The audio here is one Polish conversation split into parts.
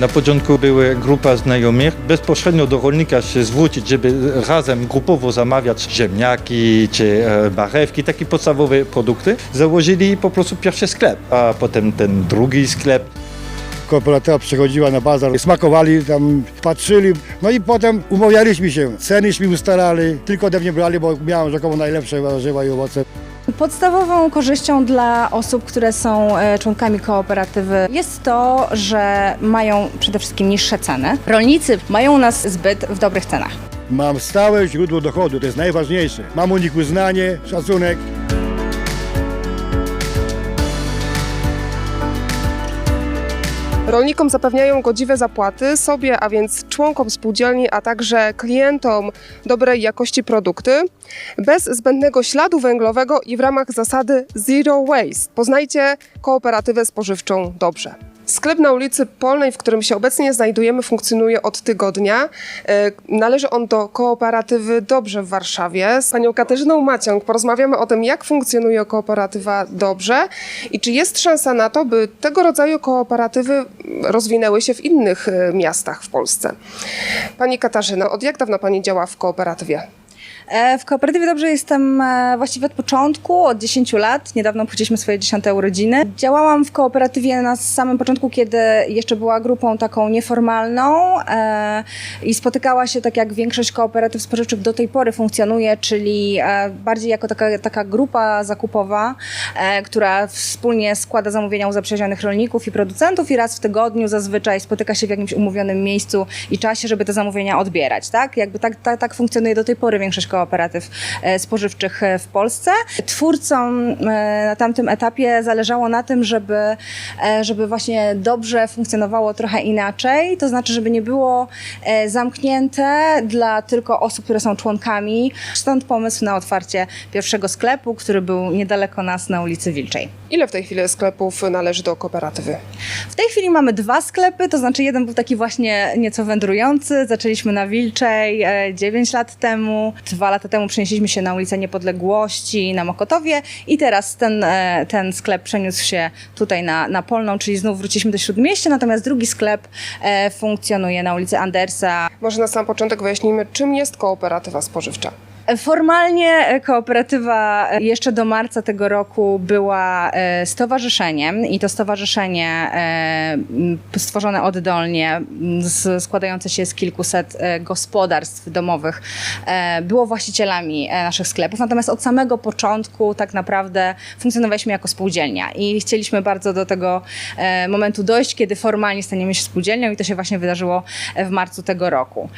Na początku była grupa znajomych, bezpośrednio do rolnika się zwrócić, żeby razem grupowo zamawiać ziemniaki czy e, marchewki, takie podstawowe produkty. Założyli po prostu pierwszy sklep, a potem ten drugi sklep. Kooperatywa przychodziła na bazar, smakowali, tam patrzyli, no i potem umawialiśmy się. Cenyśmy ustalali, tylko ode mnie brali, bo miałem rzekomo najlepsze warzywa i owoce. Podstawową korzyścią dla osób, które są e, członkami kooperatywy jest to, że mają przede wszystkim niższe ceny. Rolnicy mają nas zbyt w dobrych cenach. Mam stałe źródło dochodu, to jest najważniejsze. Mam u nich uznanie, szacunek. Rolnikom zapewniają godziwe zapłaty, sobie, a więc członkom spółdzielni, a także klientom dobrej jakości produkty, bez zbędnego śladu węglowego i w ramach zasady Zero Waste. Poznajcie kooperatywę spożywczą dobrze. Sklep na ulicy Polnej, w którym się obecnie znajdujemy, funkcjonuje od tygodnia. E, Należy on do kooperatywy Dobrze w Warszawie. Z panią Katarzyną Maciąg porozmawiamy o tym, jak funkcjonuje kooperatywa Dobrze i czy jest szansa na to, by tego rodzaju kooperatywy rozwinęły się w innych e, miastach w Polsce. Pani Katarzyno, od jak dawna pani działa w kooperatywie? E, W kooperatywie dobrze jestem e, właściwie od początku, od 10 lat. Niedawno obchodziliśmy swoje 10 urodziny. Działałam w kooperatywie na samym początku, kiedy jeszcze była grupą taką nieformalną e, i spotykała się tak jak większość kooperatyw spożywczych do tej pory funkcjonuje, czyli bardziej jako taka, taka grupa zakupowa, która wspólnie składa zamówienia u zaprzyjaźnionych rolników i producentów i raz w tygodniu zazwyczaj spotyka się w jakimś umówionym miejscu i czasie, żeby te zamówienia odbierać, tak? Jakby tak, tak, tak funkcjonuje do tej pory większość kooperatyw e, spożywczych e, w Polsce. Twórcom e, na tamtym etapie zależało na tym, żeby, żeby właśnie dobrze funkcjonowało trochę inaczej, to znaczy, żeby nie było zamknięte dla tylko osób, które są członkami. Stąd pomysł na otwarcie pierwszego sklepu, który był niedaleko nas na ulicy Wilczej. Ile w tej chwili sklepów należy do kooperatywy? W tej chwili mamy dwa sklepy, to znaczy jeden był taki właśnie nieco wędrujący. Zaczęliśmy na Wilczej e, 9 lat temu. Dwa lata temu przenieśliśmy się na ulicę Niepodległości na Mokotowie i teraz ten, e, ten sklep przeniósł się tutaj na, na Polną, czyli znów wróciliśmy do Śródmieścia, natomiast drugi sklep e, funkcjonuje na ulicy Andersa. Może na sam początek wyjaśnijmy, czym jest kooperatywa spożywcza. Formalnie kooperatywa jeszcze do marca tego roku była e, stowarzyszeniem i to stowarzyszenie e, stworzone oddolnie, składające się z kilkuset e, gospodarstw domowych, było właścicielami naszych sklepów. Natomiast od samego początku tak naprawdę funkcjonowaliśmy jako spółdzielnia i chcieliśmy bardzo do tego momentu dojść, kiedy formalnie staniemy się spółdzielnią i to się właśnie wydarzyło w marcu tego roku.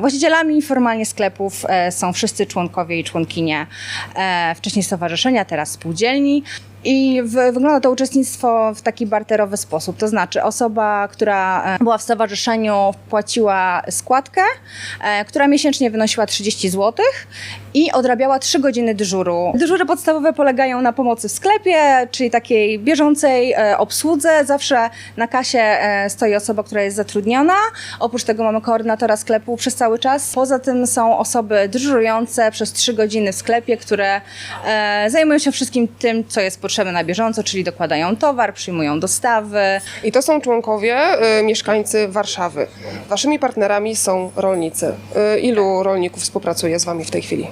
Właścicielami formalnie sklepów są wszyscy członkowie i członkinie e, wcześniej stowarzyszenia, teraz spółdzielni. I w, wygląda to uczestnictwo w taki barterowy sposób. To znaczy, osoba, która e, była w stowarzyszeniu, płaciła składkę, e, która miesięcznie wynosiła 30 zł i odrabiała 3 godziny dyżuru. Dyżury podstawowe polegają na pomocy w sklepie, czyli takiej bieżącej e, obsłudze. Zawsze na kasie e, stoi osoba, która jest zatrudniona. Oprócz tego mamy koordynatora sklepu przez cały czas. Poza tym są osoby dyżurujące przez 3 godziny w sklepie, które e, zajmują się wszystkim tym, co jest potrzebne na bieżąco, czyli dokładają towar, przyjmują dostawy. I to są członkowie, y, mieszkańcy Warszawy. Waszymi partnerami są rolnicy. Y, ilu rolników współpracuje z Wami w tej chwili?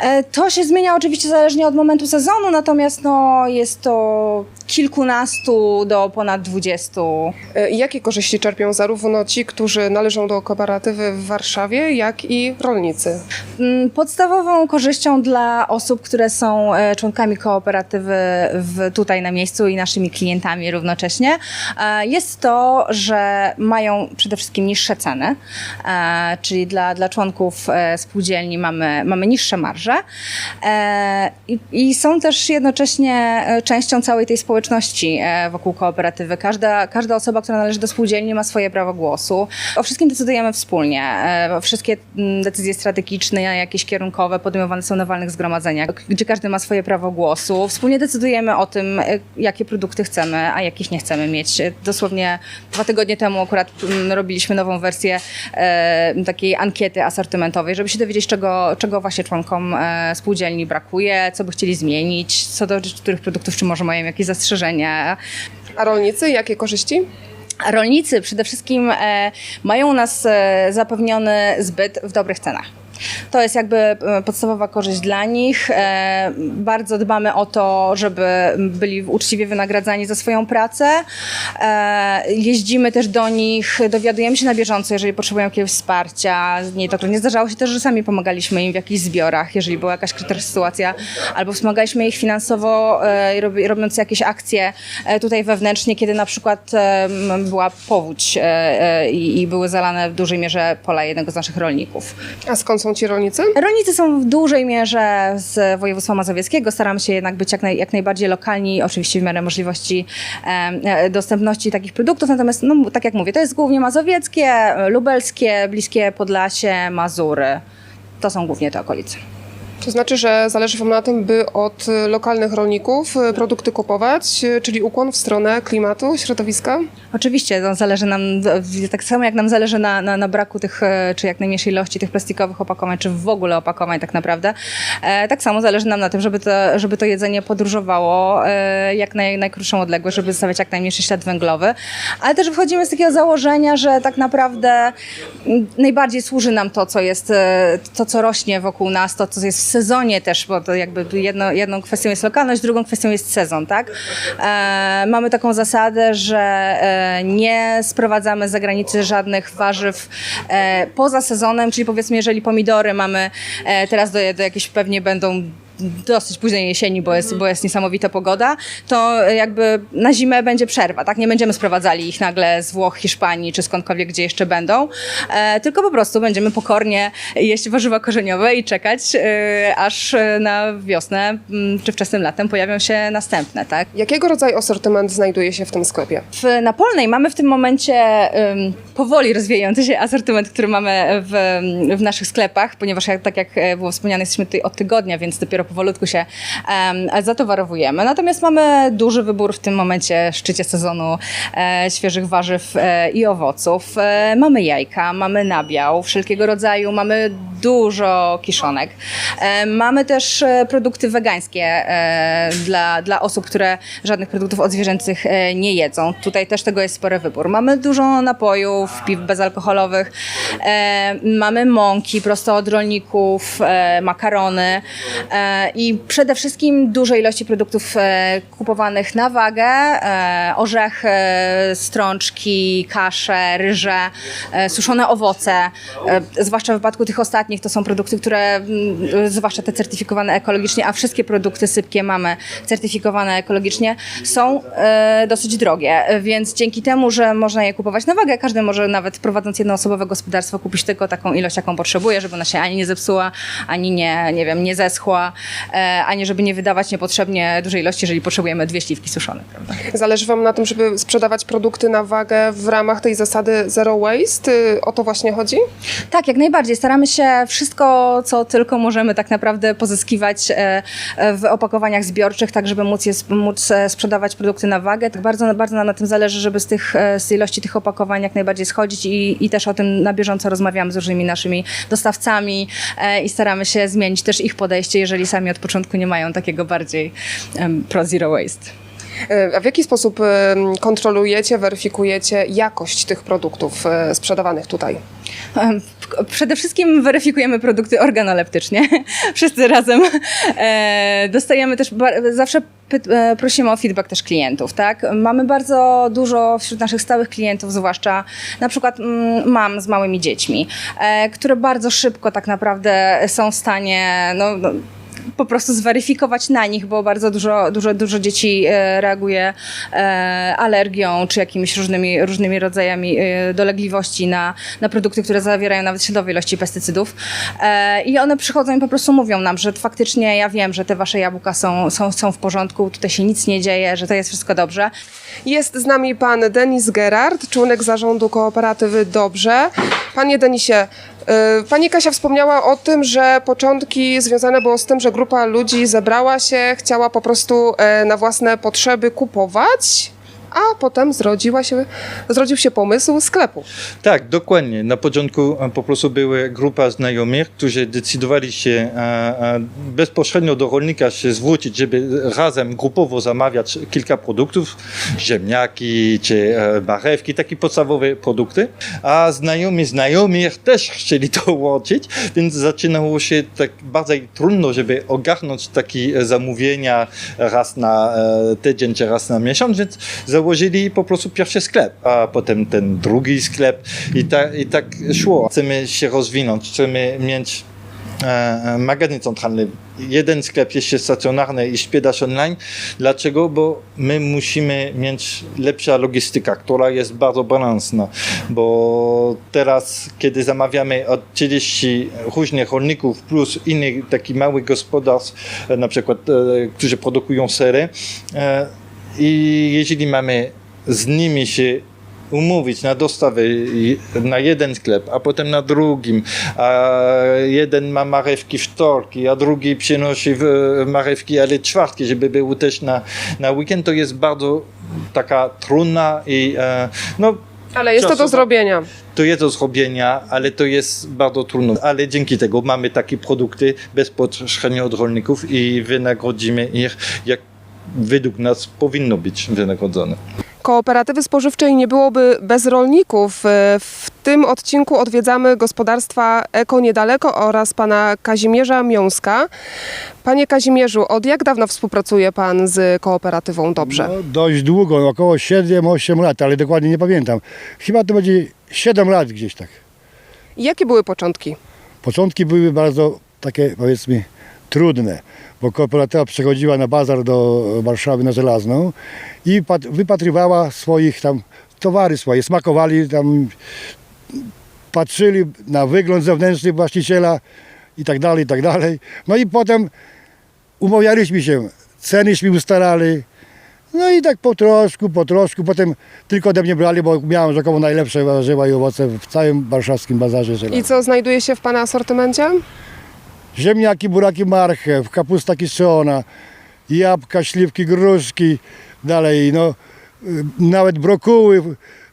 E, To się zmienia oczywiście zależnie od momentu sezonu, natomiast no, jest to kilkunastu do ponad dwudziestu. Y, jakie korzyści czerpią zarówno ci, którzy należą do kooperatywy w Warszawie, jak i rolnicy? Mm, Podstawową korzyścią dla osób, które są e, członkami kooperatywy w, tutaj na miejscu i naszymi klientami równocześnie, e, jest to, że mają przede wszystkim niższe ceny, e, czyli dla, dla członków e, spółdzielni mamy, mamy niższe marże i, i są też jednocześnie częścią całej tej społeczności wokół kooperatywy. Każda, każda osoba, która należy do spółdzielni ma swoje prawo głosu. O wszystkim decydujemy wspólnie. Wszystkie mm, decyzje strategiczne, jakieś kierunkowe podejmowane są na walnych zgromadzeniach, gdzie każdy ma swoje prawo głosu. Wspólnie decydujemy o tym, e, jakie produkty chcemy, a jakich nie chcemy mieć. E, Dosłownie dwa tygodnie temu akurat mm, robiliśmy nową wersję e, takiej ankiety asortymentowej, żeby się dowiedzieć, czego, czego właśnie członkom spółdzielni brakuje, co by chcieli zmienić, co do których produktów, czy może mają jakieś zastrzeżenia. A rolnicy, jakie korzyści? Rolnicy przede wszystkim mają u nas zapewniony zbyt w dobrych cenach. To jest jakby e, podstawowa korzyść dla nich. E, Bardzo dbamy o to, żeby byli uczciwie wynagradzani za swoją pracę. E, Jeździmy też do nich, dowiadujemy się na bieżąco, jeżeli potrzebują jakiegoś wsparcia. Niejednokrotnie zdarzało się też, że sami pomagaliśmy im w jakichś zbiorach, jeżeli była jakaś krytyczna sytuacja, albo wspomagaliśmy ich finansowo, robi- robiąc jakieś akcje tutaj wewnętrznie, kiedy na przykład była powódź i były zalane w dużej mierze pola jednego z naszych rolników. A skąd są ci rolnicy? Rolnicy są w dużej mierze z województwa mazowieckiego. Staramy się jednak być jak, naj, jak najbardziej lokalni, oczywiście w miarę możliwości e, dostępności takich produktów. Natomiast, no, tak jak mówię, to jest głównie mazowieckie, lubelskie, bliskie Podlasie, Mazury. To są głównie te okolice. To znaczy, że zależy Wam na tym, by od lokalnych rolników y, produkty kupować, y, czyli ukłon w stronę klimatu, środowiska? Oczywiście, no, zależy nam, tak samo jak nam zależy na, na, na braku tych, e, czy jak najmniejszej ilości tych plastikowych opakowań, czy w ogóle opakowań tak naprawdę, e, tak samo zależy nam na tym, żeby to, żeby to jedzenie podróżowało e, jak naj, najkrótszą odległość, żeby zostawiać jak najmniejszy ślad węglowy, ale też wychodzimy z takiego założenia, że tak naprawdę m, najbardziej służy nam to, co jest, e, to, co rośnie wokół nas, to, co jest w sezonie też, bo to jakby jedno, jedną kwestią jest lokalność, drugą kwestią jest sezon, tak? E, mamy taką zasadę, że e, nie sprowadzamy z zagranicy żadnych warzyw e, poza sezonem, czyli powiedzmy, jeżeli pomidory mamy e, teraz do, do jakieś pewnie będą dosyć późnej jesieni, bo jest, bo jest niesamowita pogoda, to jakby na zimę będzie przerwa, tak? Nie będziemy sprowadzali ich nagle z Włoch, Hiszpanii czy skądkolwiek, gdzie jeszcze będą, e, tylko po prostu będziemy pokornie jeść warzywa korzeniowe i czekać, e, aż na wiosnę m, czy wczesnym latem pojawią się następne, tak? Jakiego rodzaju asortyment znajduje się w tym sklepie? W Napolnej mamy w tym momencie um, powoli rozwijający się asortyment, który mamy w, w naszych sklepach, ponieważ jak, tak jak e, było wspomniane, jesteśmy tutaj od tygodnia, więc dopiero powolutku się um, zatowarowujemy. Natomiast mamy duży wybór w tym momencie, szczycie sezonu e, świeżych warzyw e, i owoców. E, mamy jajka, mamy nabiał wszelkiego rodzaju, mamy dużo kiszonek. E, mamy też e, produkty wegańskie e, dla, dla osób, które żadnych produktów odzwierzęcych nie jedzą. Tutaj też tego jest spory wybór. Mamy dużo napojów, piw bezalkoholowych, mamy mąki prosto od rolników, makarony e, i przede wszystkim duże ilości produktów e, kupowanych na wagę, e, orzechy, strączki, kasze, ryże, e, suszone owoce, e, zwłaszcza w wypadku tych ostatnich to są produkty, które, mm, zwłaszcza te certyfikowane ekologicznie, a wszystkie produkty sypkie mamy certyfikowane ekologicznie, są e, dosyć drogie, więc dzięki temu, że można je kupować na wagę, każdy może nawet prowadząc jednoosobowe gospodarstwo kupić tylko taką ilość, jaką potrzebuje, żeby ona się ani nie zepsuła, ani nie, nie wiem, nie zeschła, e, ani żeby nie wydawać niepotrzebnie dużej ilości, jeżeli potrzebujemy dwie śliwki suszone, prawda? Zależy Wam na tym, żeby sprzedawać produkty na wagę w ramach tej zasady zero waste? Y, O to właśnie chodzi? Tak, jak najbardziej. Staramy się wszystko, co tylko możemy tak naprawdę pozyskiwać e, e, w opakowaniach zbiorczych, tak żeby móc, je, móc sprzedawać produkty na wagę. Tak bardzo, bardzo nam na tym zależy, żeby z, tych, z ilości tych opakowań jak najbardziej schodzić i, i też o tym na bieżąco rozmawiamy z różnymi naszymi dostawcami i staramy się zmienić też ich podejście, jeżeli sami od początku nie mają takiego bardziej em, pro zero waste. Y, A w jaki sposób kontrolujecie, weryfikujecie jakość tych produktów y, sprzedawanych tutaj? Przede wszystkim weryfikujemy produkty organoleptycznie. Wszyscy razem e, dostajemy też, zawsze e, prosimy o feedback też klientów, tak? Mamy bardzo dużo wśród naszych stałych klientów, zwłaszcza na przykład mm, mam z małymi dziećmi, e, które bardzo szybko tak naprawdę są w stanie, no, no po prostu zweryfikować na nich, bo bardzo dużo, dużo, dużo dzieci e, reaguje e, alergią czy jakimiś różnymi, różnymi rodzajami e, dolegliwości na, na produkty, które zawierają nawet śladowe ilości pestycydów. I one przychodzą i po prostu mówią nam, że faktycznie ja wiem, że te wasze jabłka są, są, są w porządku, tutaj się nic nie dzieje, że to jest wszystko dobrze. Jest z nami pan Denis Gerard, członek zarządu kooperatywy Dobrze. Panie Denisie, y, pani Kasia wspomniała o tym, że początki związane było z tym, że grupa ludzi zebrała się, chciała po prostu e, na własne potrzeby kupować a potem zrodziła się, zrodził się pomysł sklepu. Tak, dokładnie. Na początku e, po prostu była grupa znajomych, którzy decydowali się e, e, bezpośrednio do rolnika się zwrócić, żeby razem grupowo zamawiać kilka produktów, ziemniaki czy marchewki, takie podstawowe produkty. A znajomi znajomych też chcieli to łączyć, więc zaczynało się tak bardziej trudno, żeby ogarnąć takie zamówienia raz na tydzień czy raz na miesiąc, więc założyli po prostu pierwszy sklep, a potem ten drugi sklep i, ta, i tak szło. Chcemy się rozwinąć, chcemy mieć e, magazyn centralny. Jeden sklep jeszcze stacjonarny i sprzedaż online. Dlaczego? Bo my musimy mieć lepsza logistyka, która jest bardzo balansna, bo teraz, kiedy zamawiamy od 30 różnych rolników plus innych takich małych gospodarstw, e, na przykład, e, którzy produkują sery, i jeżeli mamy z nimi się umówić na dostawę na jeden sklep, a potem na drugim, a jeden ma marewki wtorki, a drugi przynosi marewki, ale czwartki, żeby były też na, na weekend, to jest bardzo taka trudna i e, no, Ale jest to do zrobienia. to jest do zrobienia, ale to jest bardzo trudno. Ale dzięki tego mamy takie produkty bezpośrednio od rolników i wynagrodzimy ich, jak według nas powinno być wynagrodzone. Kooperatywy spożywczej nie byłoby bez rolników. E, W tym odcinku odwiedzamy gospodarstwa Eko Niedaleko oraz pana Kazimierza Miąska. Panie Kazimierzu, od jak dawno współpracuje pan z kooperatywą Dobrze? No, dość długo, około 7-8 lat, ale dokładnie nie pamiętam. Chyba to będzie 7 lat gdzieś tak. Jakie były początki? Początki były bardzo takie, powiedzmy, trudne, bo kooperatywa przychodziła na bazar do Warszawy na Żelazną i pat- wypatrywała swoich tam towary swoje, smakowali tam, patrzyli na wygląd zewnętrzny właściciela i tak dalej, i tak dalej. No i potem umawialiśmy się, cenyśmy ustalali, no i tak po troszku, po troszku, potem tylko ode mnie brali, bo miałem rzekomo najlepsze warzywa i owoce w całym warszawskim bazarze żelaznym. I co znajduje się w pana asortymencie? Ziemniaki, buraki, marchew, kapusta kiszona, jabłka, śliwki, gruszki, dalej, no, y, nawet brokuły,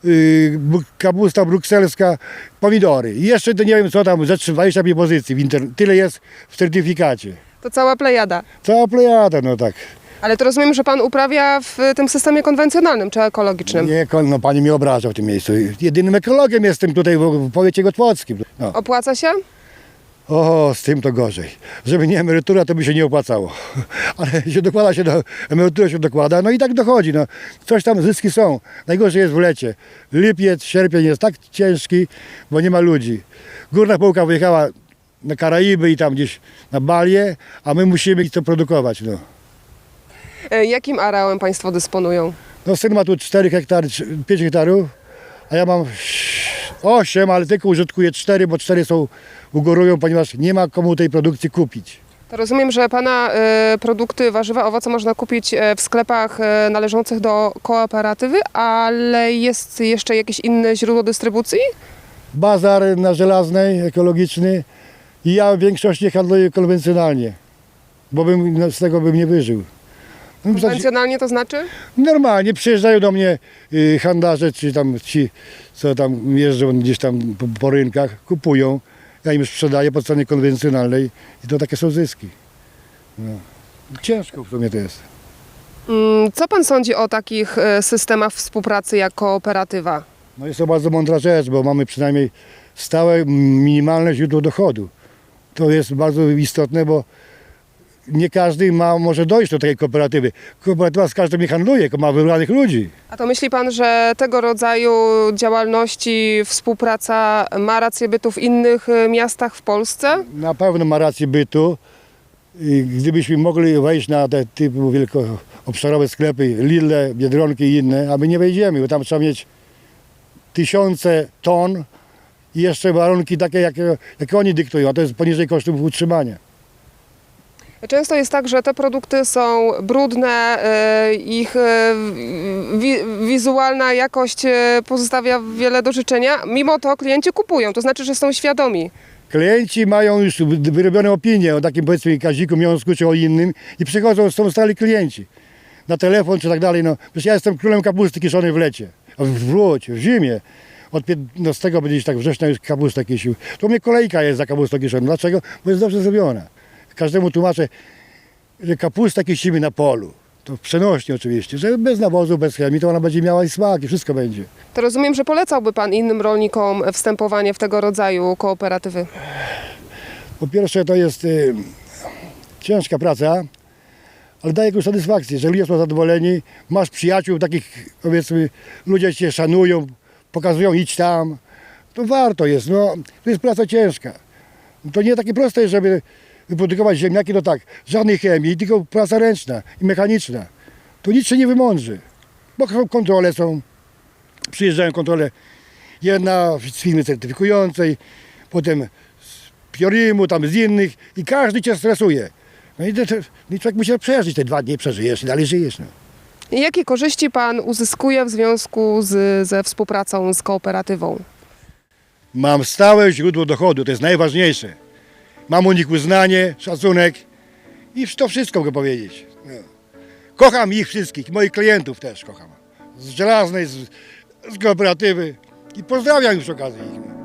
y, kapusta brukselska, pomidory. I jeszcze to nie wiem co tam, ze 25 pozycji, w inter... tyle jest w certyfikacie. To cała plejada. Cała plejada, no tak. Ale to rozumiem, że pan uprawia w tym systemie konwencjonalnym czy ekologicznym. Nie, no pani mnie obraża w tym miejscu. Jedynym ekologiem jestem tutaj w, w powiecie gotwockim. No. Opłaca się? O, z tym to gorzej. Żeby nie emerytura, to by się nie opłacało. Ale się dokłada się do emerytury, się dokłada, no i tak dochodzi. No. Coś tam zyski są. Najgorzej jest w lecie. Lipiec, sierpień jest tak ciężki, bo nie ma ludzi. Górna półka wyjechała na Karaiby i tam gdzieś na Balię, a my musimy to produkować. No. E, Jakim areałem państwo dysponują? No syn ma tu 4 hektary, 5 hektarów, a ja mam 8, ale tylko użytkuję 4, bo 4 są ugorują, ponieważ nie ma komu tej produkcji kupić. To rozumiem, że pana e, produkty, warzywa, owoce można kupić e, w sklepach e, należących do kooperatywy, ale jest jeszcze jakieś inne źródło dystrybucji? Bazar na Żelaznej, ekologiczny i ja w większości handluję konwencjonalnie, bo bym, z tego bym nie wyżył. Konwencjonalnie to znaczy? Normalnie przyjeżdżają do mnie y, handlarze, czy tam ci, co tam jeżdżą gdzieś tam po, po rynkach, kupują, ja im sprzedaję po cenie konwencjonalnej i to takie są zyski. No. Ciężko w sumie to jest. Mm, Co pan sądzi o takich e, systemach współpracy jak kooperatywa? No jest to bardzo mądra rzecz, bo mamy przynajmniej stałe, m, minimalne źródło dochodu. To jest bardzo istotne, bo nie każdy ma, może dojść do takiej kooperatywy. Kooperatywa z każdym nie handluje, tylko ma wybranych ludzi. A to myśli pan, że tego rodzaju działalności, współpraca ma rację bytu w innych e, miastach w Polsce? Na pewno ma rację bytu. I gdybyśmy mogli wejść na te typu wielkoobszarowe sklepy, Lidle, Biedronki i inne, a my nie wejdziemy, bo tam trzeba mieć tysiące ton i jeszcze warunki takie, jakie, jakie oni dyktują, a to jest poniżej kosztów utrzymania. Często jest tak, że te produkty są brudne, e, ich wi wizualna jakość e, pozostawia wiele do życzenia. Mimo to klienci kupują, to znaczy, że są świadomi. Klienci mają już wyrobione opinie o takim powiedzmy Kaziku Miąsku czy o innym i przychodzą, są stali klienci. na telefon czy tak dalej. No, przecież ja jestem królem kapusty kiszonej w lecie, w, wróć, w zimie. Od 15 będzie tak września już kapustę kisił. To u mnie kolejka jest za kapustą kiszoną. Dlaczego? Bo jest dobrze zrobiona. Każdemu tłumaczę, że kapusta kisimy na polu. To w przenośni oczywiście, że bez nawozu, bez chemii, to ona będzie miała i smak i wszystko będzie. To rozumiem, że polecałby Pan innym rolnikom wstępowanie w tego rodzaju kooperatywy. Po pierwsze to jest y, ciężka praca, ale daje jakąś satysfakcję, że ludzie są zadowoleni, masz przyjaciół, takich powiedzmy, ludzie cię szanują, pokazują idź tam, to warto jest, no, to jest praca ciężka. To nie takie proste jest, żeby wyprodukować ziemniaki, no tak, żadnej chemii, tylko praca ręczna i mechaniczna. To nic się nie wymądrzy, bo kontrole są, przyjeżdżają kontrole, jedna z firmy certyfikującej, potem Piorimu, tam z innych i każdy cię stresuje. No i, to, no i człowiek musi przeżyć te dwa dni, przeżyjesz i dalej żyjesz. No. I Jakie korzyści Pan uzyskuje w związku z, ze współpracą z kooperatywą? Mam stałe źródło dochodu, to jest najważniejsze. Mam u nich uznanie, szacunek i to wszystko mogę powiedzieć. No. Kocham ich wszystkich, moich klientów też kocham. Z żelaznej, z, z kooperatywy i pozdrawiam już przy okazji ich.